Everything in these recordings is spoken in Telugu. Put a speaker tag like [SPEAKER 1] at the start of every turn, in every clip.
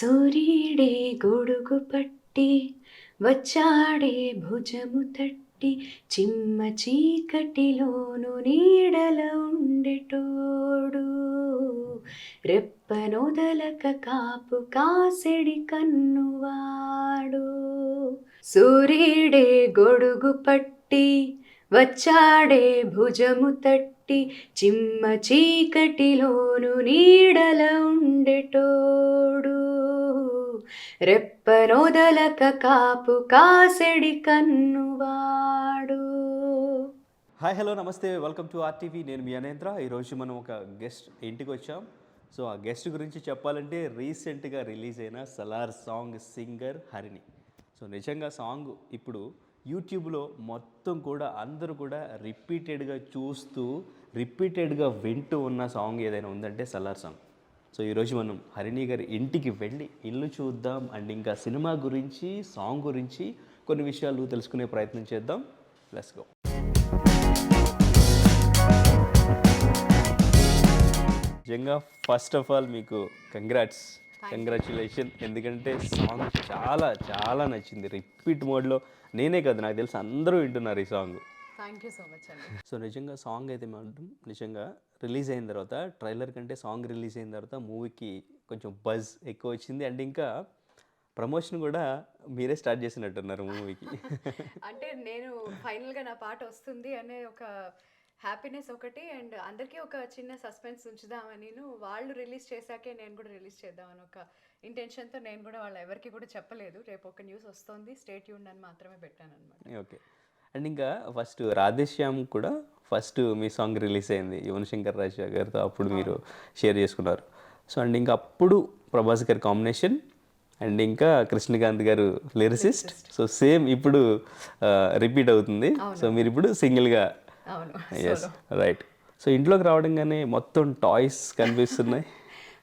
[SPEAKER 1] సూర్యుడే గొడుగు పట్టి వచ్చాడే భుజము తట్టి చిమ్మ చీకటిలోను నీడల ఉండేటోడు. రెప్పనొదలక కాపు కాసెడి కన్నువాడు. సూర్యుడే గొడుగు పట్టి వచ్చాడే భుజము తట్టి చిమ్మ చీకటిలోను నీడల ఉండేటోడు. రెప్పనొదలక కాపు కాసెడి కన్నువాడు.
[SPEAKER 2] హాయ్ హలో నమస్తే. Welcome to RTV. నేను మీ అనేంద్ర. ఈరోజు మనం ఒక గెస్ట్ ఇంటికి వచ్చాం. సో ఆ గెస్ట్ గురించి చెప్పాలంటే రీసెంట్గా రిలీజ్ అయిన Salaar song singer Harini. So నిజంగా సాంగ్ ఇప్పుడు యూట్యూబ్లో మొత్తం కూడా అందరూ కూడా రిపీటెడ్గా చూస్తూ రిపీటెడ్గా వింటూ ఉన్న సాంగ్ ఏదైనా ఉందంటే సలార్ సాంగ్. సో ఈరోజు మనం హరిణి గారి ఇంటికి వెళ్ళి ఇల్లు చూద్దాం అండ్ ఇంకా సినిమా గురించి సాంగ్ గురించి కొన్ని విషయాలు తెలుసుకునే ప్రయత్నం చేద్దాం. లెట్స్ గో నిజంగా ఫస్ట్ ఆఫ్ ఆల్ మీకు కంగ్రాట్స్ కంగ్రాచులేషన్ ఎందుకంటే సాంగ్ చాలా చాలా నచ్చింది. రిపీట్ మోడ్లో నేనే కాదు నాకు తెలిసి అందరూ వింటున్నారు ఈ song
[SPEAKER 1] thank you so much అండి.
[SPEAKER 2] సో నిజంగా సాంగ్ అయితే మాత్రం నిజంగా రిలీజ్ అయిన తర్వాత ట్రైలర్ కంటే సాంగ్ రిలీజ్ అయిన తర్వాత మూవీకి కొంచెం బజ్ ఎక్కువ వచ్చింది. అండ్ ఇంకా ప్రమోషన్ కూడా మీరే స్టార్ట్ చేసినట్టున్నారు మూవీకి.
[SPEAKER 1] అంటే నేను ఫైనల్గా నా పాట వస్తుంది అనే ఒక హ్యాపీనెస్ ఒకటి అండ్ అందరికీ ఒక చిన్న సస్పెన్స్ ఉంచుదామని వాళ్ళు రిలీజ్ చేశాకే నేను కూడా రిలీజ్ చేద్దామని ఒక ఇంటెన్షన్తో నేను కూడా వాళ్ళ ఎవరికి కూడా చెప్పలేదు. రేపు ఒక న్యూస్ వస్తుంది. స్టేట్ యూన్ అని మాత్రమే పెట్టాను అనమాట
[SPEAKER 2] ఓకే అండ్ ఇంకా ఫస్ట్ రాధేశ్యామ్ కూడా ఫస్ట్ మీ సాంగ్ రిలీజ్ అయింది. యువన్ శంకర్ రాజా గారితో అప్పుడు మీరు షేర్ చేసుకున్నారు. సో అండ్ ఇంకా అప్పుడు ప్రభాస్ గారి కాంబినేషన్ అండ్ ఇంకా కృష్ణకాంత్ గారు లిరిసిస్ట్. సో సేమ్ ఇప్పుడు రిపీట్ అవుతుంది. సో మీరు ఇప్పుడు సింగిల్గా ఎస్ రైట్ సో ఇంట్లోకి రావడంగానే మొత్తం టాయ్స్ కనిపిస్తున్నాయి.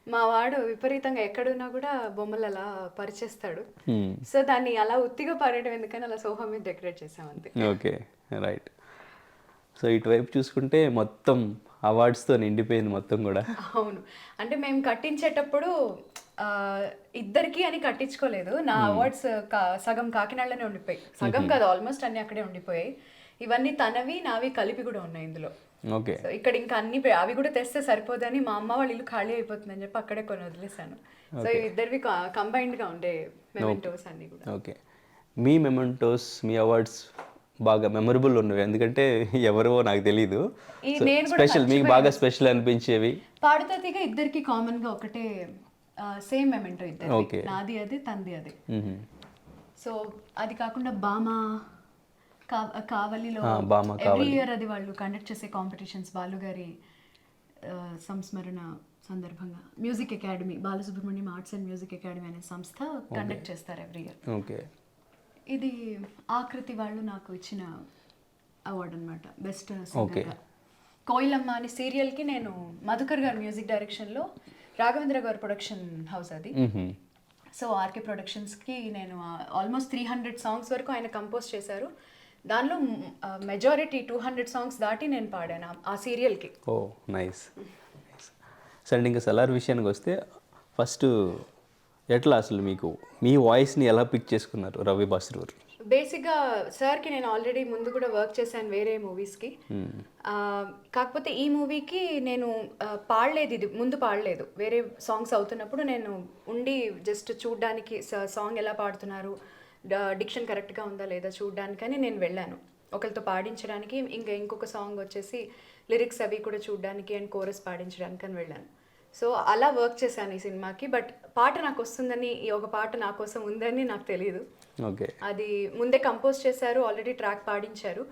[SPEAKER 1] మా వాడు విపరీతంగా ఎక్కడున్నా కూడా బొమ్మలు అలా పరిచేస్తాడు.
[SPEAKER 2] Hmm.
[SPEAKER 1] సో దాన్ని అలా ఉత్తిగా పారేయడం ఎందుకని అలా సోఫా మీద డెకరేట్ చేసాం అంతే.
[SPEAKER 2] Okay right. సో ఇటువైపు చూసుకుంటే మొత్తం అవార్డ్స్తో నిండిపోయింది మొత్తం కూడా.
[SPEAKER 1] అవును. అంటే మేము కట్టించేటప్పుడు ఇద్దరికి అని కట్టించుకోలేదు. నా అవార్డ్స్ సగం కాకినాడలోనే ఉండిపోయాయి. సగం కాదు ఆల్మోస్ట్ అన్ని అక్కడే ఉండిపోయాయి. ఇవన్నీ తనవి నావి కలిపి కూడా ఉన్నాయి ఇందులో.
[SPEAKER 2] ఓకే.
[SPEAKER 1] సో ఇక్కడ ఇంకా అన్ని అవి కూడా తెస్తే సరిపోదని మా అమ్మ వాళ్ళ ఇల్లు ఖాళీ అయిపోతుందని చెప్పి అక్కడే కొన్ని వదిలేశాను. సో ఇద్దరివి కంబైన్డ్గా ఉండే మెమెంటోస్ అన్ని కూడా.
[SPEAKER 2] ఓకే. మీ మెమెంటోస్ మీ అవార్డ్స్ బాగా మెమరబుల్ ఉన్నవి. ఎందుకంటే ఎవరో నాకు తెలియదు స్పెషల్ మీకు బాగా స్పెషల్ అనిపించేవి?
[SPEAKER 1] పాడుతాతిగా ఇద్దరికి కామన్గా ఒకటే సేమ్ మెమెంటో ఇద్దరు. నాది అది తంది అది. సో అది కాకుండా బామా కావలిలో ఎవ్రీ ఇయర్ అది వాళ్ళు కండక్ట్ చేసే కాంపిటీషన్స్ బాలు గారి ఆ, సంస్మరణ సందర్భంగా. Music academy Balasubrahmanyam arts and music academy అనే సంస్థ కండక్ట్ చేస్తారు ఎవ్రీ ఇయర్
[SPEAKER 2] ఓకే.
[SPEAKER 1] ఇది ఆకృతి వాళ్ళు నాకు ఇచ్చిన అవార్డు అనమాట బెస్ట్
[SPEAKER 2] Okay.
[SPEAKER 1] కోయిలమ్మ అనే సీరియల్కి నేను మధుకర్ గారి మ్యూజిక్ డైరెక్షన్లో రాఘవేంద్ర గారి ప్రొడక్షన్ హౌస్ అది. సో ఆర్కే ప్రొడక్షన్స్కి నేను ఆల్మోస్ట్ త్రీ హండ్రెడ్ సాంగ్స్ వరకు ఆయన కంపోజ్ చేశారు. దానిలో మెజారిటీ టూ హండ్రెడ్ సాంగ్స్ దాటి నేను పాడాను ఆ- సీరియల్కి
[SPEAKER 2] ఓ నైస్ సో అండ్ ఇంకా సలార్ విషయానికి వస్తే ఫస్ట్ ఎట్లా అసలు మీకు మీ వాయిస్ని ఎలా పిక్ చేసుకున్నారు రవి బస్రూర్
[SPEAKER 1] బేసిక్గా సార్కి నేను ఆల్రెడీ ముందు కూడా వర్క్ చేశాను వేరే మూవీస్కి కాకపోతే ఈ మూవీకి నేను పాడలేదు ఇది ముందు పాడలేదు. వేరే సాంగ్స్ అవుతున్నప్పుడు నేను ఉండి జస్ట్ చూడ్డానికి సాంగ్ ఎలా పాడుతున్నారు డిక్షన్ కరెక్ట్గా ఉందా లేదా చూడ్డానికని నేను వెళ్ళాను. ఒకరితో పాడించడానికి ఇంకా ఇంకొక సాంగ్ వచ్చేసి లిరిక్స్ అవి కూడా చూడ్డానికి అండ్ కోరస్ పాడించడానికి అని వెళ్ళాను. సో అలా వర్క్ చేశాను ఈ సినిమాకి బట్ పాట నాకు వస్తుందని ఈ ఒక పాట నా కోసం ఉందని నాకు తెలియదు
[SPEAKER 2] ఓకే.
[SPEAKER 1] అది ముందే కంపోజ్ చేశారు ఆల్రెడీ ట్రాక్ పాడించారు.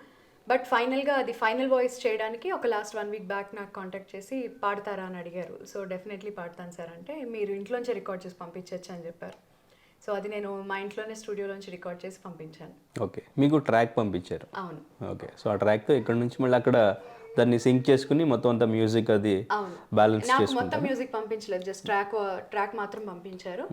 [SPEAKER 1] బట్ ఫైనల్గా అది ఫైనల్ వాయిస్ చేయడానికి ఒక లాస్ట్ వన్ వీక్ బ్యాక్ నాకు కాంటాక్ట్ చేసి పాడతారా? అని అడిగారు. సో డెఫినెట్లీ పాడతాను సార్ అంటే మీరు ఇంట్లోంచి రికార్డ్ చేసి పంపించవచ్చు అని చెప్పారు. సో అది నేను మా ఇంట్లోనే స్టూడియోలోంచి రికార్డ్ చేసి పంపించాను.
[SPEAKER 2] ఓకే. మీకు ట్రాక్ పంపించారు?
[SPEAKER 1] అవును.
[SPEAKER 2] ఓకే. సో ఆ ట్రాక్తో ఇక్కడ నుంచి మళ్ళీ అక్కడ దాన్ని సింక్ చేసుకుని మొత్తం అంతా మ్యూజిక్ అది బ్యాలెన్స్
[SPEAKER 1] నాకు మొత్తం మ్యూజిక్ పంపించలేదు. జస్ట్ ట్రాక్ ట్రాక్ మాత్రం పంపించారు.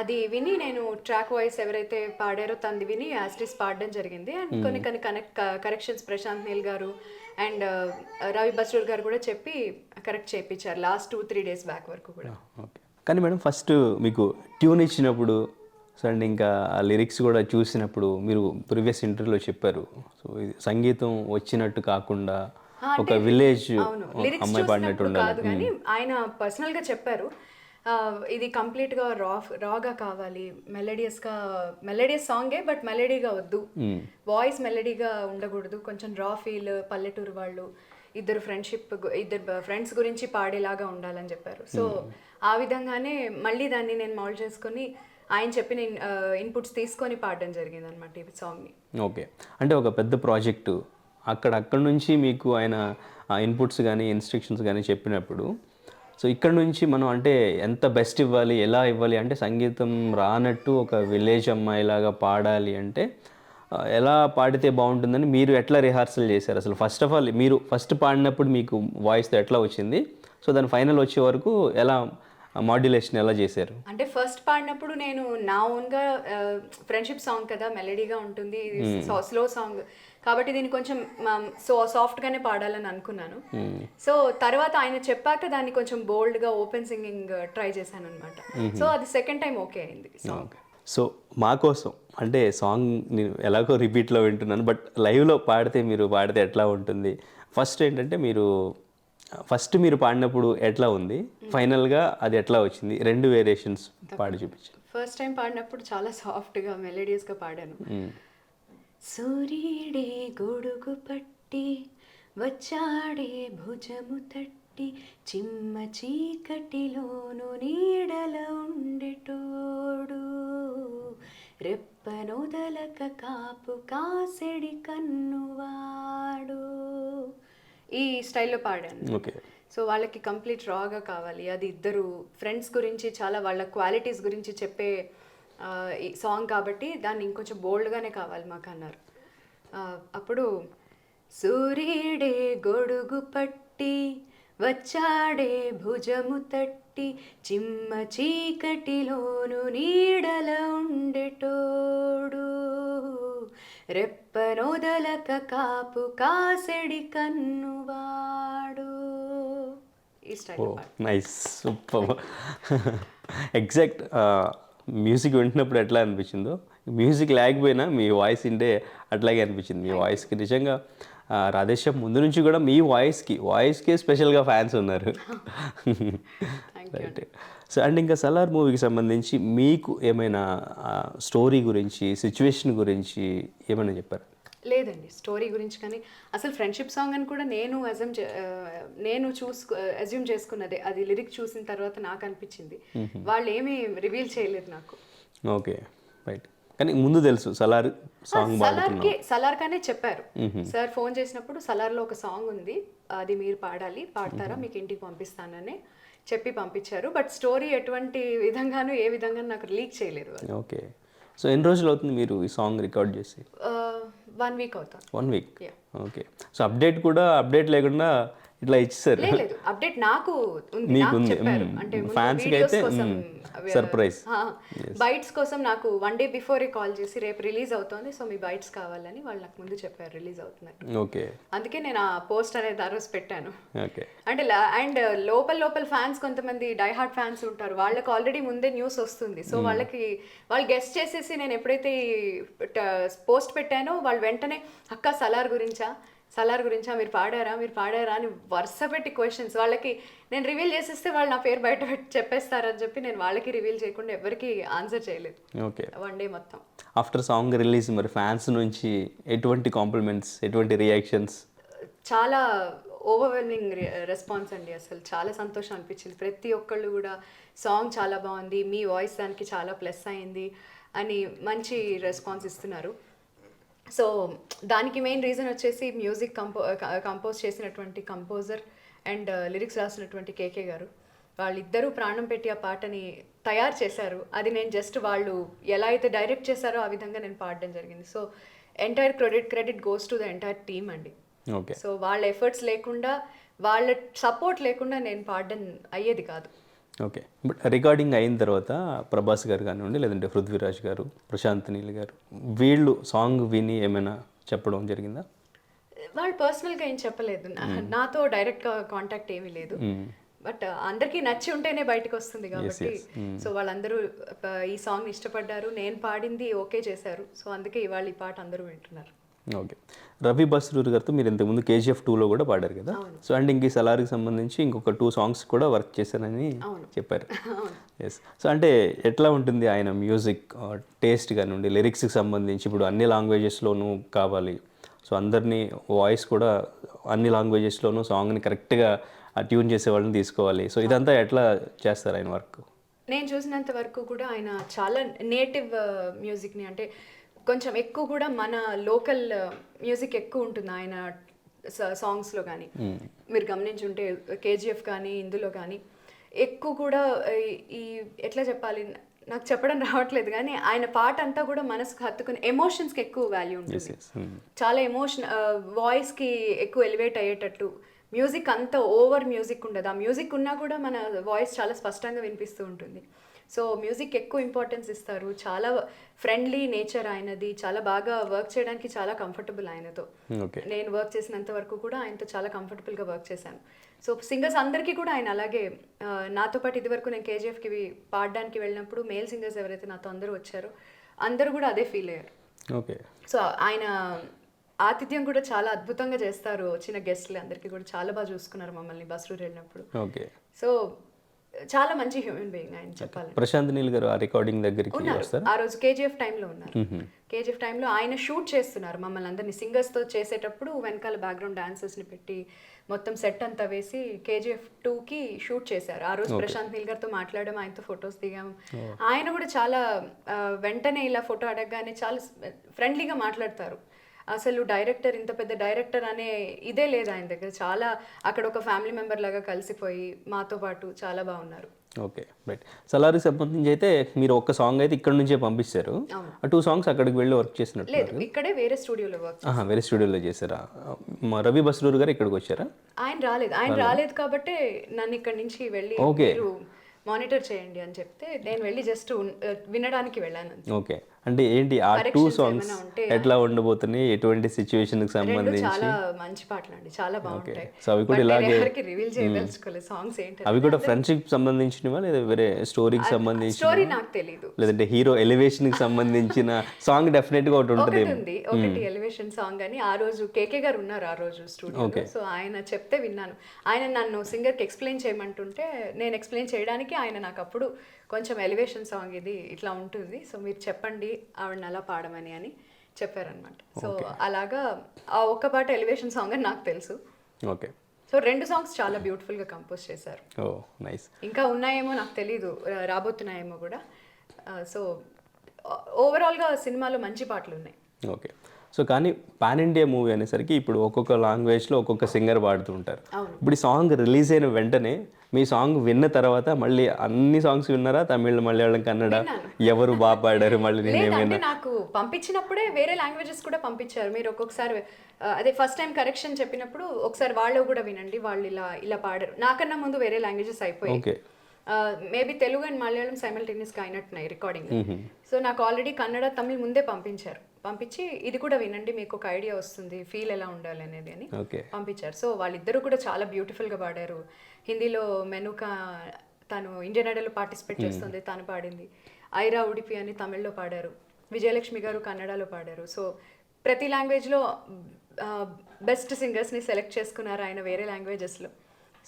[SPEAKER 1] అది విని నేను ట్రాక్ వాయిస్ ఎవరైతే పాడారో తంది విని యాస్టిస్ పాడడం జరిగింది. అండ్ కొన్ని కొన్ని కనెక్ట్ కరెక్షన్స్ ప్రశాంత్ నీల్ గారు అండ్ రవి బస్రూర్ గారు కూడా చెప్పి కరెక్ట్ చేయించారు last two three days back వరకు కూడా.
[SPEAKER 2] ఓకే. కానీ మేడం ఫస్ట్ మీకు ట్యూన్ ఇచ్చినప్పుడు సో అండ్ ఇంకా ఆ లిరిక్స్ కూడా చూసినప్పుడు మీరు ప్రీవియస్ ఇంటర్వ్యూలో చెప్పారు. సో ఇది సంగీతం వచ్చినట్టు కాకుండా ఒక విలేజ్ అమ్మాయి పాడినట్టు
[SPEAKER 1] కానీ ఆయన పర్సనల్గా చెప్పారు ఇది కంప్లీట్గా రా రాగా కావాలి. మెలడియస్గా మెలడియస్ సాంగే బట్ మెలడీగా వద్దు. వాయిస్ మెలడీగా ఉండకూడదు. కొంచెం రా ఫీల్ పల్లెటూరు వాళ్ళు ఇద్దరు ఫ్రెండ్షిప్ ఇద్దరు ఫ్రెండ్స్ గురించి పాడేలాగా ఉండాలని చెప్పారు. సో ఆ విధంగానే మళ్ళీ దాన్ని నేను మౌల్డ్ చేసుకొని ఆయన చెప్పిన ఇన్పుట్స్ తీసుకొని పాడడం జరిగింది అనమాట ఈ సాంగ్ని
[SPEAKER 2] ఓకే. అంటే ఒక పెద్ద ప్రాజెక్టు. అక్కడ అక్కడ నుంచి మీకు ఆయన ఇన్పుట్స్ కానీ ఇన్స్ట్రక్షన్స్ కానీ చెప్పినప్పుడు సో ఇక్కడ నుంచి మనం అంటే ఎంత బెస్ట్ ఇవ్వాలి ఎలా ఇవ్వాలి అంటే సంగీతం రానట్టు ఒక విలేజ్ అమ్మాయిలాగా పాడాలి అంటే ఎలా పాడితే బాగుంటుందని మీరు ఎట్లా రిహార్సల్ చేశారు? అసలు ఫస్ట్ ఆఫ్ ఆల్ మీరు ఫస్ట్ పాడినప్పుడు మీకు వాయిస్తో ఎట్లా వచ్చింది? సో దాని ఫైనల్ వచ్చే వరకు ఎలా మాడ్యులేషన్ ఎలా చేశారు?
[SPEAKER 1] అంటే ఫస్ట్ పాడినప్పుడు నేను నా ఓన్గా ఫ్రెండ్షిప్ సాంగ్ కదా మెలడీగా ఉంటుంది. స్లో సాంగ్ కాబట్టి దీన్ని కొంచెం సో సాఫ్ట్గానే పాడాలని అనుకున్నాను. సో తర్వాత ఆయన చెప్పాక దాన్ని కొంచెం బోల్డ్గా ఓపెన్ సింగింగ్ ట్రై చేశాను అనమాట సో అది సెకండ్ టైం ఓకే అయింది సాంగ్
[SPEAKER 2] సో మా కోసం అంటే సాంగ్ నేను ఎలాగో రిపీట్లో వింటున్నాను బట్ లైవ్లో పాడితే మీరు పాడితే ఎట్లా ఉంటుంది? ఫస్ట్ ఏంటంటే మీరు ఫస్ట్ మీరు పాడినప్పుడు ఎట్లా ఉంది? ఫైనల్గా అది ఎట్లా వచ్చింది? రెండు వేరియేషన్స్ పాడి చూపించండి.
[SPEAKER 1] ఫస్ట్ టైం పాడినప్పుడు చాలా సాఫ్ట్గా మెలోడియస్గా పాడాను. సూర్యుడే గొడుగు పట్టి వచ్చాడే భుజము తట్టి చిమ్మ చీకటిలోను నీడల ఉండేటోడు. రెప్పనొదలక కాపు కాసెడి కన్నువాడు. ఈ స్టైల్లో పాడాను.
[SPEAKER 2] ఓకే.
[SPEAKER 1] సో వాళ్ళకి కంప్లీట్ రాగా కావాలి. అది ఇద్దరు ఫ్రెండ్స్ గురించి చాలా వాళ్ళ క్వాలిటీస్ గురించి చెప్పే సాంగ్ కాబట్టి దాన్ని ఇంకొంచెం బోల్డ్గానే కావాలి మాకు అన్నారు. అప్పుడు సూర్యుడే గొడుగు పట్టి వచ్చాడే భుజము తట్టి చిమ్మ చీకటిలోను నీడల ఉండేటోడు. రెప్పనొదలక కాపు కాసెడి కన్నువాడు.
[SPEAKER 2] Nice super. ఎగ్జాక్ట్ మ్యూజిక్ వింటున్నప్పుడు ఎట్లా అనిపించిందో మ్యూజిక్ లేకపోయినా మీ వాయిస్ వింటే అట్లాగే అనిపించింది. మీ వాయిస్కి నిజంగా ఆ, రాధేశ్యామ్ ముందు నుంచి కూడా మీ వాయిస్కి వాయిస్కి స్పెషల్గా ఫ్యాన్స్ ఉన్నారు. రైట్ సో అండ్ ఇంకా సలార్ మూవీకి సంబంధించి మీకు ఏమైనా స్టోరీ గురించి సిచ్యువేషన్ గురించి ఏమైనా చెప్పారు?
[SPEAKER 1] లేదండి స్టోరీ గురించి కానీ అసలు ఫ్రెండ్షిప్ సాంగ్ అని కూడా నేను అజమ్ నేను చూసు అజ్యూమ్ చేసుకున్నదే. అది లిరిక్ చూసిన తర్వాత నాకు అనిపించింది. వాళ్ళు ఏమీ రివీల్ చేయలేదు నాకు.
[SPEAKER 2] Okay right. కానీ ముందు తెలుసు సలార్ సాంగ్
[SPEAKER 1] సలార్కి సలార్ కానే చెప్పారు. సార్ ఫోన్ చేసినప్పుడు సలార్లో ఒక సాంగ్ ఉంది. అది మీరు పాడాలి పాడతారా మీకు ఇంటికి పంపిస్తానని. చెప్పి పంపించారు. బట్ స్టోరీ ఎటువంటి విధంగానూ ఏ విధంగా నాకు లీక్ చేయలేదు
[SPEAKER 2] ఓకే. సో ఎన్ని రోజులు అవుతుంది మీరు ఈ సాంగ్ రికార్డ్ చేసి?
[SPEAKER 1] వన్ వీక్ అవుతాం
[SPEAKER 2] one week. Okay. So update కూడా అప్డేట్ లేకుండా ఇట్లా
[SPEAKER 1] లేదు అప్డేట్ నాకు ఉంది.
[SPEAKER 2] మీకు
[SPEAKER 1] నాకు
[SPEAKER 2] ఉంది.
[SPEAKER 1] చెప్పారు.
[SPEAKER 2] మ్మ్.
[SPEAKER 1] అంటే
[SPEAKER 2] Fans కి
[SPEAKER 1] వీడియోస్
[SPEAKER 2] అయితే, surprise.
[SPEAKER 1] బైట్స్ కోసం నాకు వన్ డే బిఫోరే కాల్ చేసి రేపు రిలీజ్ అవుతోంది. సో మీ బైట్స్ కావాలని వాళ్ళు నాకు ముందు చెప్పారు రిలీజ్ అవుతుందని
[SPEAKER 2] ఓకే.
[SPEAKER 1] అందుకే నేను ఆ పోస్ట్ అనేది ఆ రోజు పెట్టాను.
[SPEAKER 2] ఓకే.
[SPEAKER 1] అంటే అండ్ లోపల లోపల ఫ్యాన్స్ కొంతమంది డై హార్ట్ ఫ్యాన్స్ ఉంటారు. వాళ్ళకి ఆల్రెడీ ముందే న్యూస్ వస్తుంది. సో వాళ్ళకి వాళ్ళు గెస్ట్ చేసేసి నేను ఎప్పుడైతే పోస్ట్ పెట్టానో వాళ్ళు వెంటనే అక్క సలార్ గురించా? సలార్ గురించా మీరు పాడారా మీరు పాడారా అని వరుస పెట్టి క్వశ్చన్స్ వాళ్ళకి నేను రివీల్ చేసేస్తే వాళ్ళు నా పేరు బయట పెట్టి చెప్పేస్తారని చెప్పి నేను వాళ్ళకి రివీల్ చేయకుండా ఎవరికి ఆన్సర్ చేయలేదు.
[SPEAKER 2] ఓకే.
[SPEAKER 1] వన్ డే మొత్తం.
[SPEAKER 2] ఆఫ్టర్ సాంగ్ రిలీజ్ మరి ఫ్యాన్స్ నుంచి ఎటువంటి కాంప్లిమెంట్స్ ఎటువంటి రియాక్షన్స్
[SPEAKER 1] చాలా ఓవర్వెల్మింగ్ రెస్పాన్స్ అండి అసలు. చాలా సంతోషం అనిపించింది. ప్రతి ఒక్కళ్ళు కూడా సాంగ్ చాలా బాగుంది మీ వాయిస్ దానికి చాలా ప్లస్ అయింది అని మంచి రెస్పాన్స్ ఇస్తున్నారు. సో దానికి మెయిన్ రీజన్ వచ్చేసి మ్యూజిక్ కంపో కంపోజ్ చేసినటువంటి కంపోజర్ అండ్ లిరిక్స్ రాసినటువంటి కేకే గారు. వాళ్ళిద్దరూ ప్రాణం పెట్టి ఆ పాటని తయారు చేశారు. అది నేను జస్ట్ వాళ్ళు ఎలా అయితే డైరెక్ట్ చేశారో ఆ విధంగా నేను పాడడం జరిగింది. So entire credit credit goes to the entire team అండి.
[SPEAKER 2] ఓకే
[SPEAKER 1] సో వాళ్ళ ఎఫర్ట్స్ లేకుండా వాళ్ళ సపోర్ట్ లేకుండా నేను పాడడం అయ్యేది కాదు.
[SPEAKER 2] ఓకే. బట్ రికార్డింగ్ అయిన తర్వాత ప్రభాస్ గారు కానివ్వండి లేదంటే పృథ్వీరాజ్ గారు ప్రశాంత్ నీల్ గారు వీళ్ళు సాంగ్ విని ఏమైనా చెప్పడం జరిగిందా?
[SPEAKER 1] వాళ్ళు పర్సనల్గా ఏం చెప్పలేదు. నా- నాతో డైరెక్ట్గా కాంటాక్ట్ ఏమీ లేదు. బట్ అందరికీ నచ్చి ఉంటేనే బయటకు వస్తుంది కాబట్టి.
[SPEAKER 2] Hmm.
[SPEAKER 1] సో వాళ్ళందరూ ప- ఈ సాంగ్ ఇష్టపడ్డారు నేను పాడింది ఓకే చేశారు. సో అందుకే ఇవాళ ఈ పాట అందరూ వింటున్నారు.
[SPEAKER 2] ఓకే. రవి బస్రూర్ గారితో మీరు ఇంతకుముందు కేజీఎఫ్ టూలో కూడా పాడారు కదా? సో అండ్ ఇంక ఈ సలార్కి సంబంధించి ఇంకొక టూ సాంగ్స్ కూడా వర్క్ చేశారని చెప్పారు. ఎస్ సో అంటే ఎట్లా ఉంటుంది ఆయన మ్యూజిక్ టేస్ట్ కానివ్వండి లిరిక్స్కి సంబంధించి ఇప్పుడు అన్ని లాంగ్వేజెస్లోనూ కావాలి. సో అందరినీ వాయిస్ కూడా అన్ని లాంగ్వేజెస్లోనూ సాంగ్ని కరెక్ట్గా ట్యూన్ చేసే వాళ్ళని తీసుకోవాలి. సో ఇదంతా ఎట్లా చేస్తారు ఆయన వర్క్?
[SPEAKER 1] నేను చూసినంత వరకు కూడా ఆయన చాలా నేటివ్ మ్యూజిక్ని అంటే కొంచెం ఎక్కువ కూడా మన లోకల్ మ్యూజిక్ ఎక్కువ ఉంటుంది ఆయన సాంగ్స్లో కానీ మీరు గమనించుంటే కేజీఎఫ్ కానీ ఇందులో కానీ ఎక్కువ కూడా ఈ- ఎట్లా చెప్పాలి? నాకు చెప్పడం రావట్లేదు కానీ ఆయన పాట అంతా కూడా మనసుకు హత్తుకుని ఎమోషన్స్కి ఎక్కువ వాల్యూ ఉంటుంది. చాలా ఎమోషన్ వాయిస్కి ఎక్కువ ఎలివేట్ అయ్యేటట్టు. మ్యూజిక్ అంత ఓవర్ మ్యూజిక్ ఉండదు. ఆ మ్యూజిక్ ఉన్నా కూడా మన వాయిస్ చాలా స్పష్టంగా వినిపిస్తూ ఉంటుంది. సో మ్యూజిక్ ఎక్కువ ఇంపార్టెన్స్ ఇస్తారు. చాలా ఫ్రెండ్లీ నేచర్ ఆయనది. చాలా బాగా వర్క్ చేయడానికి చాలా కంఫర్టబుల్ ఆయనతో. నేను వర్క్ చేసినంత వరకు కూడా ఆయనతో చాలా కంఫర్టబుల్గా వర్క్ చేశాను. సో సింగర్స్ అందరికీ కూడా ఆయన అలాగే నాతో పాటు ఇదివరకు నేను కేజీఎఫ్కి పాడడానికి వెళ్ళినప్పుడు మేల్ సింగర్స్ ఎవరైతే నాతో అందరూ వచ్చారో అందరూ కూడా అదే ఫీల్ అయ్యారు.
[SPEAKER 2] ఓకే.
[SPEAKER 1] సో ఆయన ఆతిథ్యం కూడా చాలా అద్భుతంగా చేస్తారు. వచ్చిన గెస్ట్లు అందరికీ కూడా చాలా బాగా చూసుకున్నారు మమ్మల్ని బస్రూర్ వెళ్ళినప్పుడు.
[SPEAKER 2] ఓకే.
[SPEAKER 1] సో చాలా మంచి హ్యూమన్ బీయింగ్ ఆయన చెప్పాలి
[SPEAKER 2] ప్రశాంత్ నీల్ గారు ఆ రికార్డింగ్ దగ్గరికి
[SPEAKER 1] ఉన్నారు.
[SPEAKER 2] వస్తారు?
[SPEAKER 1] ఆ రోజు కేజీఎఫ్ టైంలో ఉన్నారు. కేజీఎఫ్ టైంలో ఆయన షూట్ చేస్తున్నారు. మమ్మల్ని అందరినీ సింగర్స్తో చేసేటప్పుడు వెనకాల బ్యాక్గ్రౌండ్ డాన్సర్స్ని పెట్టి మొత్తం సెట్ అంతా వేసి కేజీఎఫ్ టూకి షూట్ చేశారు. ఆ రోజు ప్రశాంత్ నీల్ గారితో మాట్లాడడం ఆయనతో ఫొటోస్ దిగాం ఆయన కూడా చాలా వెంటనే ఇలా ఫోటో అడగగానే చాలా ఫ్రెండ్లీగా మాట్లాడతారు. అసలు డైరెక్టర్ ఇంత పెద్ద డైరెక్టర్ అనే ఇదే లేదు ఆయన దగ్గర. చాలా అక్కడ ఒక ఫ్యామిలీ మెంబర్ లాగా కలిసిపోయి మాతో పాటు చాలా బాగున్నారు.
[SPEAKER 2] ఓకే రైట్ సలారికి సంబంధించి అయితే మీరు ఒక్క సాంగ్ అయితే ఇక్కడ నుంచే పంపిస్తారు. ఆ టూ సాంగ్స్ అక్కడికి వెళ్ళి వర్క్ చేసినట్టు
[SPEAKER 1] లేదు ఇక్కడే వేరే స్టూడియోలో వర్క్
[SPEAKER 2] వేరే స్టూడియోలో చేశారా? మా రవి బస్రూర్ గారు ఇక్కడికి వచ్చారా?
[SPEAKER 1] ఆయన రాలేదు. ఆయన రాలేదు. కాబట్టి నన్ను ఇక్కడ నుంచి వెళ్ళి. మీరు మానిటర్ చేయండి అని చెప్తే నేను వెళ్ళి జస్ట్ వినడానికి వెళ్ళాను.
[SPEAKER 2] ఓకే. అంటే ఏంటి ఆ టూ సాంగ్స్ ఎట్లా ఉండబోతున్నాయి ఎటువంటి సిచ్యువేషన్కి
[SPEAKER 1] రెండు
[SPEAKER 2] సంబంధించి?
[SPEAKER 1] చాలా మంచి పాటలు అండి చాలా బాగుంటాయి.
[SPEAKER 2] సో అవి కూడా ఇలాగే-
[SPEAKER 1] రివీల్ చేయదలుచుకోలేదు సాంగ్స్ ఏంటి
[SPEAKER 2] అవి కూడా ఫ్రెండ్షిప్ సంబంధించినవా? లేదా వేరే స్టోరీకి సంబంధించి
[SPEAKER 1] స్టోరీ నాకు తెలీదు.
[SPEAKER 2] లేదంటే హీరో ఎలివేషన్కి సంబంధించిన సాంగ్ డెఫినెట్గా ఒకటి ఉంటుంది
[SPEAKER 1] ఒకటి ఎలివేషన్ సాంగ్ అని ఆ రోజు కేకే గారు ఉన్నారు ఆ రోజు స్టూడియోలో సో ఆయన చెప్తే విన్నాను. ఆయన నన్ను సింగర్కి ఎక్స్ప్లెయిన్ చేయమంటుంటే నేను ఎక్స్ప్లెయిన్ చేయడానికి ఆయన నాకు అప్పుడు కొంచెం ఎలివేషన్ సాంగ్ ఇది ఇట్లా ఉంటుంది. సో మీరు చెప్పండి ఆవిడని అలా పాడమని అని చెప్పారనమాట సో అలాగా ఆ ఒక్క పాట ఎలివేషన్ సాంగ్ అని నాకు తెలుసు.
[SPEAKER 2] ఓకే
[SPEAKER 1] సో రెండు సాంగ్స్ చాలా బ్యూటిఫుల్గా కంపోజ్ చేశారు.
[SPEAKER 2] ఓ నైస్
[SPEAKER 1] ఇంకా ఉన్నాయేమో నాకు తెలీదు రాబోతున్నాయేమో కూడా. సో ఓవరాల్గా సినిమాలో మంచి పాటలు ఉన్నాయి.
[SPEAKER 2] ఓకే సో కానీ పాన్ ఇండియా మూవీ అనేసరికి ఇప్పుడు ఒక్కొక్క లాంగ్వేజ్లో ఒక్కొక్క సింగర్ పాడుతూ ఉంటారు. ఇప్పుడు ఈ సాంగ్ రిలీజ్ అయిన వెంటనే మీ సాంగ్ విన్న తర్వాత మళ్ళీ అన్ని సాంగ్స్ విన్నారా? తమిళ్ మలయాళం కన్నడ? ఎవరు బాగా పాడారు మళ్ళీ
[SPEAKER 1] నాకు పంపించినప్పుడే వేరే లాంగ్వేజెస్ కూడా పంపించారు. మీరు ఒక్కొక్కసారి అదే ఫస్ట్ టైం కరెక్షన్ చెప్పినప్పుడు ఒకసారి వాళ్ళు కూడా వినండి వాళ్ళు ఇలా ఇలా పాడారు. నాకన్నా ముందు వేరే లాంగ్వేజెస్ అయిపోయాయి.
[SPEAKER 2] Okay.
[SPEAKER 1] Maybe Telugu and Malayalam సైమల్టేనియస్గా అయినట్టున్నాయి రికార్డింగ్ సో నాకు ఆల్రెడీ కన్నడ తమిళ్ ముందే పంపించారు. పంపించి ఇది కూడా వినండి మీకు ఒక ఐడియా వస్తుంది ఫీల్ ఎలా ఉండాలి అనేది అని పంపించారు. సో వాళ్ళిద్దరూ కూడా చాలా బ్యూటిఫుల్గా పాడారు. హిందీలో మెనుక తను ఇండియన్ ఐడల్లో పార్టిసిపేట్ చేస్తుంది తను పాడింది. ఐరా ఉడిపి అని తమిళ్ళో పాడారు. విజయలక్ష్మి గారు కన్నడలో పాడారు. సో ప్రతి లాంగ్వేజ్లో బెస్ట్ సింగర్స్ని సెలెక్ట్ చేసుకున్నారు ఆయన వేరే లాంగ్వేజెస్లో.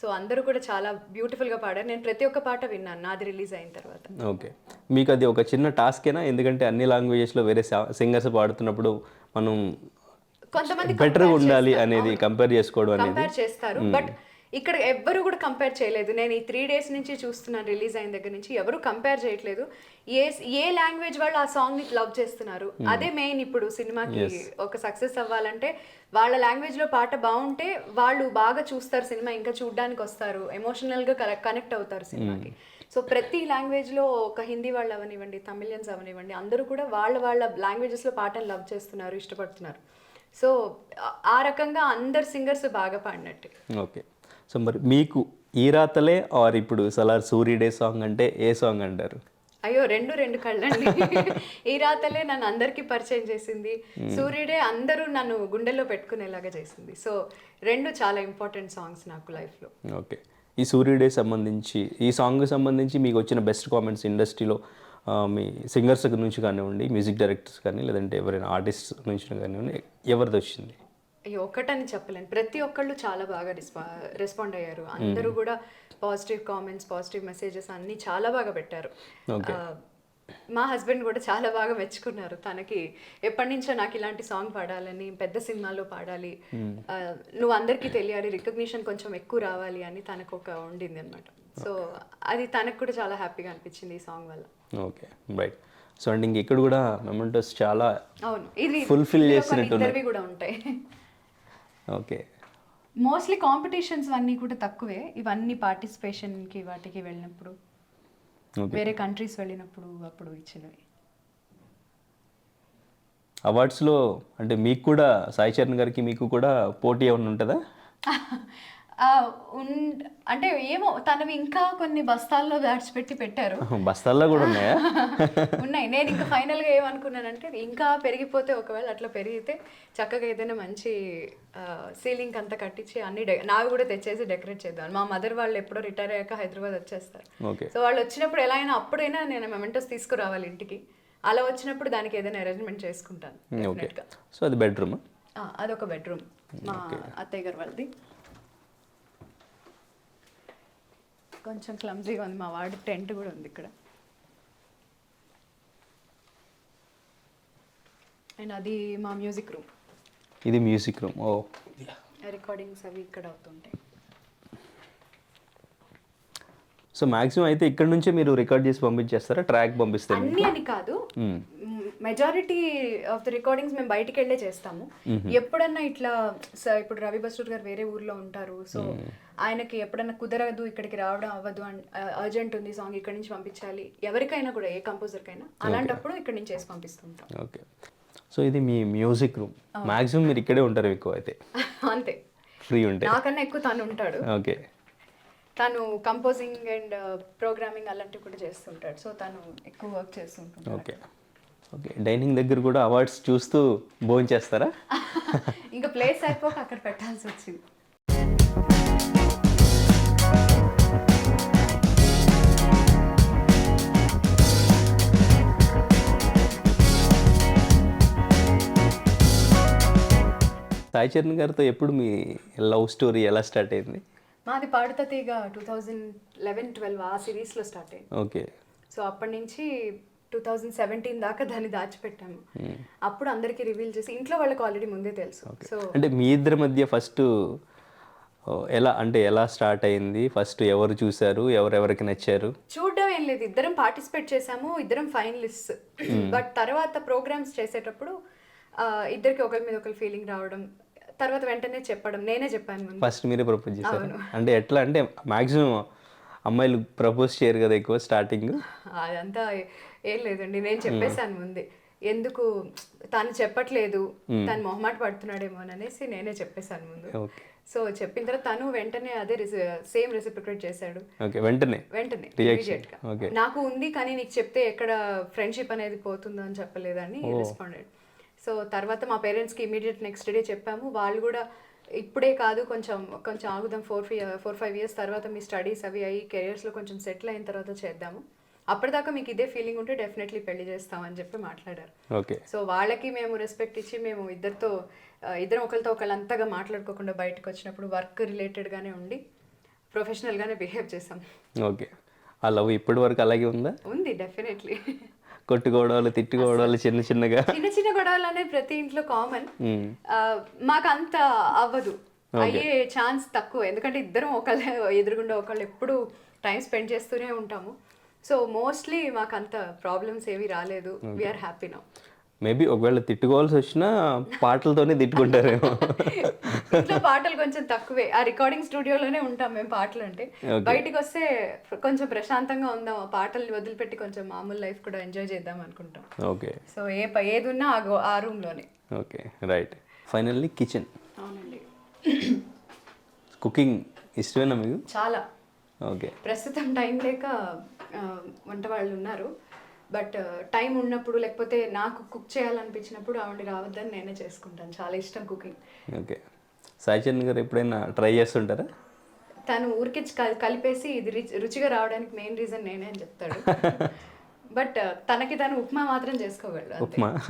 [SPEAKER 1] సో అందరూ కూడా చాలా బ్యూటిఫుల్గా పాడారు. నేను ప్రతి ఒక్క పాట విన్నాను. నాది రిలీజ్ అయిన తర్వాత.
[SPEAKER 2] ఓకే. మీకు అది ఒక చిన్న టాస్కేనా ఎందుకంటే అన్ని లాంగ్వేజెస్లో వేరే సింగర్స్ పాడుతున్నప్పుడు మనం
[SPEAKER 1] కొంతమంది
[SPEAKER 2] బెటర్గా ఉండాలి అనేది కంపేర్ చేసుకోవడం అనేది.
[SPEAKER 1] కంపేర్ చేస్తారు. బట్ ఇక్కడ ఎవ్వరు కూడా కంపేర్ చేయలేదు. నేను ఈ త్రీ డేస్ నుంచి చూస్తున్నాను రిలీజ్ అయిన దగ్గర నుంచి ఎవరు కంపేర్ చేయట్లేదు. ఏ ఏ లాంగ్వేజ్ వాళ్ళు ఆ సాంగ్ని లవ్ చేస్తున్నారు? అదే మెయిన్ ఇప్పుడు సినిమాకి ఒక సక్సెస్ అవ్వాలంటే వాళ్ళ లాంగ్వేజ్లో పాట బాగుంటే వాళ్ళు బాగా చూస్తారు సినిమా ఇంకా చూడడానికి వస్తారు. ఎమోషనల్గా కనెక్ట్ అవుతారు సినిమాకి. సో ప్రతి లాంగ్వేజ్లో ఒక హిందీ వాళ్ళు అవనివ్వండి తమిళియన్స్ అవనివ్వండి అందరూ కూడా వాళ్ళ వాళ్ళ లాంగ్వేజెస్లో పాటలు లవ్ చేస్తున్నారు ఇష్టపడుతున్నారు. సో ఆ రకంగా అందరు సింగర్స్ బాగా పాడినట్టు.
[SPEAKER 2] ఓకే సో మరి మీకు ఈ రాతలే ఆర్ ఇప్పుడు సలార్ సూర్యుడే సాంగ్ అంటే ఏ సాంగ్ అంటారు?
[SPEAKER 1] అయ్యో రెండు రెండు కళ్ళండి. ఈ రాతలే నన్ను అందరికీ పరిచయం చేసింది. సూర్యుడే అందరూ నన్ను గుండెల్లో పెట్టుకునేలాగా చేసింది. సో రెండు చాలా ఇంపార్టెంట్ సాంగ్స్ నాకు లైఫ్లో
[SPEAKER 2] ఓకే. ఈ సూర్యుడే సంబంధించి ఈ సాంగ్ సంబంధించి మీకు వచ్చిన బెస్ట్ కామెంట్స్ ఇండస్ట్రీలో మీ సింగర్స్ నుంచి కానివ్వండి మ్యూజిక్ డైరెక్టర్స్ కానీ లేదంటే ఎవరైనా ఆర్టిస్ట్ నుంచి కానివ్వండి ఎవరిది వచ్చింది?
[SPEAKER 1] ఈ ఒక్కటని చెప్పలేను. ప్రతి ఒక్కళ్ళు చాలా బాగా రెస్పా రెస్పాండ్ అయ్యారు. అందరూ కూడా పాజిటివ్ కామెంట్స్ పాజిటివ్ మెసేజెస్ అన్నీ చాలా బాగా పెట్టారు. మా హస్బెండ్ కూడా చాలా బాగా మెచ్చుకున్నారు. తనకి ఎప్పటి నుంచో నాకు ఇలాంటి సాంగ్ పాడాలని పెద్ద సినిమాలో పాడాలి. నువ్వు అందరికీ తెలియాలి రికగ్నిషన్ కొంచెం ఎక్కువ రావాలి అని తనకు ఒక ఉండింది అనమాట సో అది తనకు కూడా చాలా హ్యాపీగా అనిపించింది ఈ సాంగ్ వల్ల.
[SPEAKER 2] ఓకే. రైట్ సో అండ్ ఇంక ఇక్కడ కూడా మెమెంటోస్ చాలా
[SPEAKER 1] అవును. ఇది
[SPEAKER 2] చేసినట్టున్నాయి.
[SPEAKER 1] ఇద్దరివి కూడా ఉంటాయి.
[SPEAKER 2] ఓకే.
[SPEAKER 1] మోస్ట్లీ కాంపిటీషన్స్ అన్నీ కూడా తక్కువే. ఇవన్నీ పార్టిసిపేషన్కి వాటికి వెళ్ళినప్పుడు. వేరే కంట్రీస్ వెళ్ళినప్పుడు అప్పుడు ఇచ్చినవి
[SPEAKER 2] అవార్డ్స్లో అంటే మీకు కూడా సాయి చరణ్ గారికి మీకు కూడా పోటీ ఏమైనా ఉంటుందా?
[SPEAKER 1] అంటే ఏమో తనవి ఇంకా కొన్ని బస్తాల్లో దాచిపెట్టి పెట్టారు.
[SPEAKER 2] బస్తాల్లో కూడా ఉన్నాయా?
[SPEAKER 1] ఉన్నాయి. నేను ఇంకా ఫైనల్గా ఏమనుకున్నానంటే ఇంకా పెరిగిపోతే ఒకవేళ అట్లా పెరిగితే చక్కగా ఏదైనా మంచి సీలింగ్ అంతా కట్టించి అన్ని నావి కూడా తెచ్చేసి డెకరేట్ చేద్దాం మా మదర్ వాళ్ళు ఎప్పుడో రిటైర్ అయ్యాక హైదరాబాద్ వచ్చేస్తారు. సో వాళ్ళు వచ్చినప్పుడు ఎలా అయినా అప్పుడైనా నేను మెమెంటోస్ తీసుకురావాలి ఇంటికి. అలా వచ్చినప్పుడు దానికి ఏదైనా అరేంజ్మెంట్ చేసుకుంటాను గా.
[SPEAKER 2] సో అది బెడ్రూమ్?
[SPEAKER 1] ఆ, అదొక బెడ్రూమ్ మా అత్తయ్య గారు వాళ్ళది. కొంచెం క్లమ్జీగా ఉంది. మా వాడి టెంట్ కూడా ఉంది ఇక్కడ. అండ్ అది మా మ్యూజిక్ రూమ్
[SPEAKER 2] ఇది మ్యూజిక్ రూమ్ ఓ
[SPEAKER 1] రికార్డింగ్స్ అవి ఇక్కడ అవుతుంటాయి.
[SPEAKER 2] సో మాక్సిమం అయితే ఇక్కడ నుంచే మీరు రికార్డ్ చేసి పంపించేస్తారా? ట్రాక్ పంపిస్తారు
[SPEAKER 1] అన్ని అని కాదు. మెజారిటీ ఆఫ్ ద రికార్డింగ్స్ మేము బయటికి వెళ్ళే చేస్తాము ఎప్పుడన్నా ఇట్లా స- ఇప్పుడు రవి బస్టూర్ గారు వేరే ఊర్లో ఉంటారు సో ఆయనకి ఎప్పుడన్నా కుదరదు ఇక్కడికి రావడం అవ్వదు అర్జెంట్ ఉంది సాంగ్ ఇక్కడి నుంచి పంపించాలి ఎవరికైనా కూడా ఏ కంపోజర్కైనా అలాంటప్పుడు ఇక్కడి నుంచి చేసి పంపిస్తుంటాం.
[SPEAKER 2] ఓకే. సో ఇది మీ మ్యూజిక్ రూమ్ మాక్సిమం మీరు ఇక్కడే ఉంటారు ఎక్కువ అయితే.
[SPEAKER 1] అంతే.
[SPEAKER 2] ఫ్రీ ఉంటే.
[SPEAKER 1] నాకన్నా ఎక్కువ తను ఉంటాడు.
[SPEAKER 2] ఓకే.
[SPEAKER 1] తను కంపోజింగ్ అండ్ ప్రోగ్రామింగ్ అలాంటివి కూడా చేస్తుంటాడు. సో తను ఎక్కువ వర్క్ చేస్తుంటాడు
[SPEAKER 2] ఓకే. ఓకే డైనింగ్ దగ్గర కూడా అవార్డ్స్ చూస్తూ భోజనం చేస్తారా?
[SPEAKER 1] ఇంకా ప్లేస్ అయిపోక అక్కడ పెట్టాల్సి వచ్చింది.
[SPEAKER 2] సాయి చరణ్ గారితో ఎప్పుడు మీ లవ్ స్టోరీ ఎలా స్టార్ట్ అయింది?
[SPEAKER 1] మాది పాడుతా తీగ టూ థౌజండ్ లెవెన్ ట్వెల్వ్ ఆ సిరీస్లో స్టార్ట్ అయింది.
[SPEAKER 2] ఓకే.
[SPEAKER 1] సో అప్పటి నుంచి టూ థౌజండ్ సెవెంటీన్ దాకా దాన్ని దాచిపెట్టాము. అప్పుడు అందరికీ రివీల్ చేసి ఇంట్లో వాళ్ళకి ఆల్రెడీ ముందే తెలుసు. సో
[SPEAKER 2] అంటే మీ ఇద్దరి మధ్య ఫస్ట్ ఎలా అంటే ఎలా స్టార్ట్ అయింది? ఫస్ట్ ఎవరు చూశారు? ఎవరెవరికి నచ్చారు?
[SPEAKER 1] చూడడం ఏం లేదు. ఇద్దరం పార్టిసిపేట్ చేసాము ఇద్దరం ఫైనలిస్ట్ బట్ తర్వాత ప్రోగ్రామ్స్ చేసేటప్పుడు ఇద్దరికి ఒకరి మీద ఒకరి ఫీలింగ్ రావడం తర్వాత వెంటనే చెప్పడం నేనే చెప్పాను
[SPEAKER 2] ఫస్ట్ మీరే ప్రపోజ్ చేశారు. అంటే ఎట్లా అంటే మాక్సిమం అమ్మాయిలు ప్రపోజ్ చేయరు కదా ఎక్కువ స్టార్టింగ్
[SPEAKER 1] అదంతా ఏం లేదండి నేను చెప్పేశాను ముందే. ఎందుకు తను చెప్పట్లేదు తను మొహమాట పడుతున్నాడేమో అని అనేసి నేనే చెప్పేశాను ముందు. సో చెప్పిన తర్వాత తను వెంటనే అదే సేమ్ రెసిప్రికేట్ చేశాడు.
[SPEAKER 2] వెంటనే?
[SPEAKER 1] వెంటనే. నాకు ఉంది కానీ నీకు చెప్తే ఎక్కడ ఫ్రెండ్షిప్ అనేది పోతుందో అని చెప్పలేదని రెస్పాండెడ్ సో తర్వాత మా పేరెంట్స్కి ఇమీడియట్ నెక్స్ట్ డే చెప్పాము. వాళ్ళు కూడా ఇప్పుడే కాదు కొంచెం కొంచెం ఆగుదాం four five four five years తర్వాత మీ స్టడీస్ అవి అయ్యి కెరియర్స్లో కొంచెం సెటిల్ అయిన తర్వాత చేద్దాము. అప్పటిదాకా మీకు ఇదే ఫీలింగ్ ఉంటే డెఫినెట్లీ పెళ్ళి చేస్తామని చెప్పి మాట్లాడారు.
[SPEAKER 2] ఓకే.
[SPEAKER 1] సో వాళ్ళకి మేము రెస్పెక్ట్ ఇచ్చి మేము ఇద్దరితో ఇద్దరం ఒకరితో ఒకళ్ళు అంతగా మాట్లాడుకోకుండా బయటకు వచ్చినప్పుడు వర్క్ రిలేటెడ్గానే ఉండి ప్రొఫెషనల్గానే బిహేవ్ చేసాం.
[SPEAKER 2] ఓకే. ఆ లవ్ ఇప్పటి వరకు అలాగే ఉందా?
[SPEAKER 1] ఉంది డెఫినెట్లీ
[SPEAKER 2] కొట్టుకోవడాలు తిట్టుకోవడాలు చిన్న చిన్నగా?
[SPEAKER 1] చిన్న చిన్న గొడవలు అనేది ప్రతి ఇంట్లో కామన్. మాకు అంత అవ్వదు. అయ్యే ఛాన్స్ తక్కువ. ఎందుకంటే ఇద్దరం ఒకళ్ళ ఎదురుగుండా ఒకళ్ళు ఎప్పుడు టైం స్పెండ్ చేస్తూనే ఉంటాము. సో మోస్ట్లీ మాకు అంత ప్రాబ్లమ్స్ ఏవి రాలేదు వీఆర్ హ్యాపీ నౌ
[SPEAKER 2] మేబీ ఒకవేళ తిట్టుకోవాల్సి వచ్చినా పాటలతోనే తిట్టుకుంటారేమో.
[SPEAKER 1] ఇంట్లో పాటలు కొంచెం తక్కువే. ఆ రికార్డింగ్ స్టూడియోలోనే ఉంటాం మేము పాటలు అంటే. బయటికి వస్తే కొంచెం ప్రశాంతంగా ఉందాం. ఆ పాటల్ని వదిలిపెట్టి కొంచెం మామూలు లైఫ్ కూడా ఎంజాయ్ చేద్దాం అనుకుంటాం.
[SPEAKER 2] ఓకే
[SPEAKER 1] సో ఏ ఏది ఉన్నా ఆ రూమ్లోనే
[SPEAKER 2] ఓకే రైట్ ఫైనల్లీ కిచెన్
[SPEAKER 1] అవునండి.
[SPEAKER 2] కుకింగ్ ఇష్టమేనా మీకు?
[SPEAKER 1] చాలా.
[SPEAKER 2] ఓకే
[SPEAKER 1] ప్రస్తుతం టైం లేక వంట వాళ్ళు ఉన్నారు. బట్ టైం ఉన్నప్పుడు లేకపోతే నాకు కుక్ చేయాలనిపించినప్పుడు ఆవిడ రావద్దని నేనే చేసుకుంటాను. చాలా ఇష్టం కుకింగ్
[SPEAKER 2] ఓకే సాయి చరణ్ గారు ఎప్పుడైనా ట్రై చేస్తుంటారా?
[SPEAKER 1] తను ఊరికే కల్- కలిపేసి ఇది రుచి- రుచిగా రావడానికి మెయిన్ రీజన్ నేనే అని చెప్తాడు. బట్ తనకి తను ఉప్మా మాత్రం చేసుకోగలడు.
[SPEAKER 2] Upma?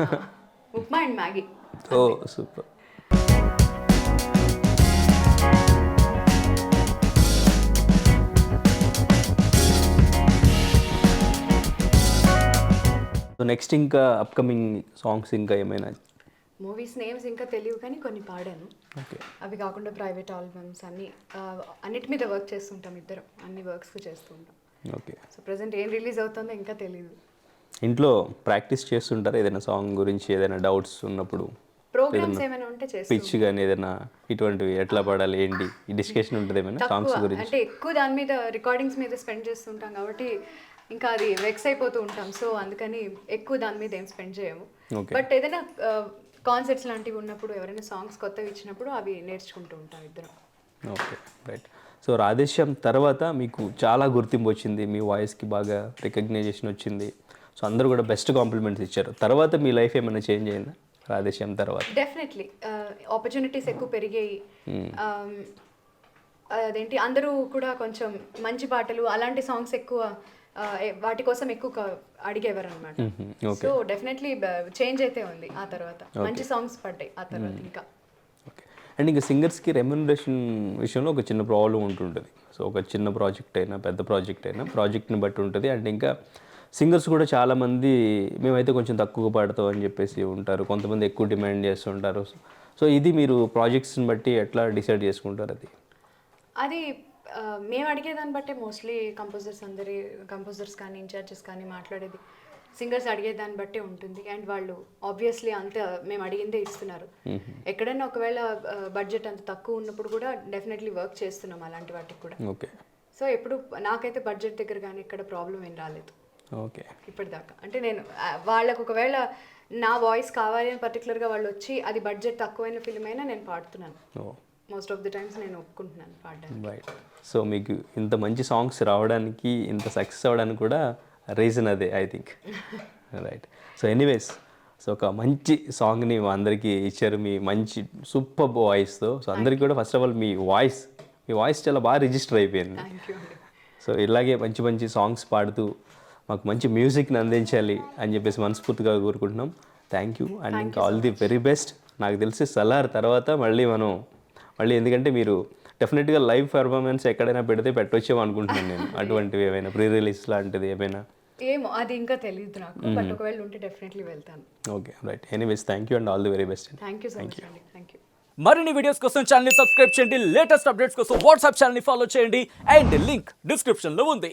[SPEAKER 1] Upma and Maggi.
[SPEAKER 2] Oh super. So next ఇంకా అప్కమింగ్ సాంగ్స్ ఇంకా ఏమైనా?
[SPEAKER 1] మూవీస్ నేమ్స్ ఇంకా తెలియవు కానీ కొన్ని పాడాను. అవి కాకుండా ప్రైవేట్ ఆల్బమ్స్ అన్ని అన్నిటి మీద వర్క్ చేస్తుంటాం ఇద్దరం. అన్ని వర్క్స్ చేస్తూ ఉంటాం.
[SPEAKER 2] ఓకే
[SPEAKER 1] సో ప్రజెంట్ ఏం రిలీజ్ అవుతుందో ఇంకా తెలియదు
[SPEAKER 2] ఇంట్లో ప్రాక్టీస్ చేస్తుంటారా? ఏదైనా సాంగ్ గురించి ఏదైనా డౌట్స్ ఉన్నప్పుడు?
[SPEAKER 1] ప్రోగ్రామ్స్ ఏమైనా ఉంటే చేస్తూ
[SPEAKER 2] పిచ్ కానీ ఏదైనా ఇటువంటివి ఎట్లా పాడాలి ఏంటి? డిస్కషన్ ఉంటుంది ఏమైనా? సాంగ్స్ గురించి.
[SPEAKER 1] అంటే ఎక్కువ దాని మీద రికార్డింగ్స్ మీద స్పెండ్ చేస్తుంటాం కాబట్టి ఇంకా అది వెక్స్ అయిపోతూ ఉంటాం. సో అందుకని ఎక్కువ దాని మీద ఏం స్పెండ్ చేయము. బట్ ఏదైనా కాన్సర్ట్స్ లాంటివి ఉన్నప్పుడు ఎవరైనా సాంగ్స్ కొత్తవి ఇచ్చినప్పుడు అవి నేర్చుకుంటూ ఉంటాం ఇద్దరం.
[SPEAKER 2] ఓకే రైట్ సో రాధేశ్యామ్ తర్వాత మీకు చాలా గుర్తింపు వచ్చింది. మీ వాయిస్కి బాగా రికగ్నైజేషన్ వచ్చింది. సో అందరూ కూడా బెస్ట్ కాంప్లిమెంట్స్ ఇచ్చారు. తర్వాత మీ లైఫ్ ఏమైనా చేంజ్ అయిందా? రాధేశ్యామ్ తర్వాత.
[SPEAKER 1] డెఫినెట్లీ ఆపర్చునిటీస్ ఎక్కువ పెరిగాయి. Um, అదేంటి? అందరూ కూడా కొంచెం మంచి పాటలు అలాంటి సాంగ్స్ ఎక్కువ వాటి కోసం ఎక్కువ అడిగేవారు అనమాట సో డెఫినెట్లీ చేంజ్ అయితే ఉంది ఆ తర్వాత. మంచి సాంగ్స్ పడ్డాయి ఆ తర్వాత ఇంకా.
[SPEAKER 2] అండ్ ఇంకా సింగర్స్కి రెమ్యునరేషన్ విషయంలో ఒక చిన్న ప్రాబ్లం ఉంటుంటుంది. సో ఒక చిన్న ప్రాజెక్ట్ అయినా పెద్ద ప్రాజెక్ట్ అయినా ప్రాజెక్ట్ని బట్టి ఉంటుంది. అండ్ ఇంకా సింగర్స్ కూడా చాలామంది మేమైతే కొంచెం తక్కువ పాడతాం అని చెప్పేసి ఉంటారు. కొంతమంది ఎక్కువ డిమాండ్ చేస్తుంటారు. సో ఇది మీరు ప్రాజెక్ట్స్ని బట్టి ఎట్లా డిసైడ్ చేసుకుంటారు అది?
[SPEAKER 1] అది మేము అడిగేదాన్ని బట్టే మోస్ట్లీ కంపోజర్స్ అందరి కంపోజర్స్ కానీ ఇన్ఛార్జెస్ కానీ మాట్లాడేది. సింగర్స్ అడిగేదాన్ని బట్టే ఉంటుంది. అండ్ వాళ్ళు ఆబ్వియస్లీ అంత మేము అడిగిందే ఇస్తున్నారు. ఎక్కడైనా ఒకవేళ బడ్జెట్ అంత తక్కువ ఉన్నప్పుడు కూడా డెఫినెట్లీ వర్క్ చేస్తున్నాం అలాంటి వాటికి కూడా.
[SPEAKER 2] ఓకే.
[SPEAKER 1] సో ఎప్పుడు నాకైతే బడ్జెట్ దగ్గర కానీ ఇక్కడ ప్రాబ్లం ఏం రాలేదు.
[SPEAKER 2] ఓకే.
[SPEAKER 1] ఇప్పటిదాకా. అంటే నేను వాళ్ళకు ఒకవేళ నా వాయిస్ కావాలి అని పర్టికులర్గా వాళ్ళు వచ్చి అది బడ్జెట్ తక్కువైన ఫిల్మ్ అయినా నేను పాడుతున్నాను. మోస్ట్ ఆఫ్ ది టైమ్స్ నేను ఒప్పుకుంటున్నాను పాడడానికి.
[SPEAKER 2] రైట్ సో మీకు ఇంత మంచి సాంగ్స్ రావడానికి ఇంత సక్సెస్ అవ్వడానికి కూడా రీజన్ అదే I think right so anyways so ఒక మంచి సాంగ్ని మా అందరికీ ఇచ్చారు. మీ మంచి సూపర్ వాయిస్తో సో అందరికీ కూడా ఫస్ట్ ఆఫ్ ఆల్ మీ వాయిస్ మీ వాయిస్ చాలా బాగా రిజిస్టర్ అయిపోయింది. సో ఇలాగే మంచి మంచి సాంగ్స్ పాడుతూ మాకు మంచి మ్యూజిక్ని అందించాలి అని చెప్పేసి మనస్ఫూర్తిగా కోరుకుంటున్నాం. థ్యాంక్ యూ అండ్ ఇంకా ఆల్ ది వెరీ బెస్ట్ నాకు తెలిసి సలార్ తర్వాత మళ్ళీ మనం మళ్ళీ ఎందుకంటే మీరు డెఫినెట్గా లైవ్ పర్ఫార్మెన్స్ ఎక్కడైనా పెడితే పెట్టొచ్చేమో అనుకుంటున్నాను నేను. అటువంటివి ఏమైనా ప్రీ రిలీజ్ లాంటిది ఏమైనా?
[SPEAKER 1] ఏమో అది ఇంకా తెలియదు నాకు. బట్ ఒకవేళ ఉంటే డెఫినెట్లీ వెళ్తాను.
[SPEAKER 2] Okay right anyways thank you and all the very best
[SPEAKER 1] thank you so much thank you
[SPEAKER 3] మరిన్ని వీడియోస్ కోసం ఛానల్ సబ్స్క్రైబ్ చేయండి. లేటెస్ట్ అప్డేట్స్ కోసం వాట్సాప్ ఛానల్ ఫాలో చేయండి. అండ్ లింక్ డిస్క్రిప్షన్లో ఉంది.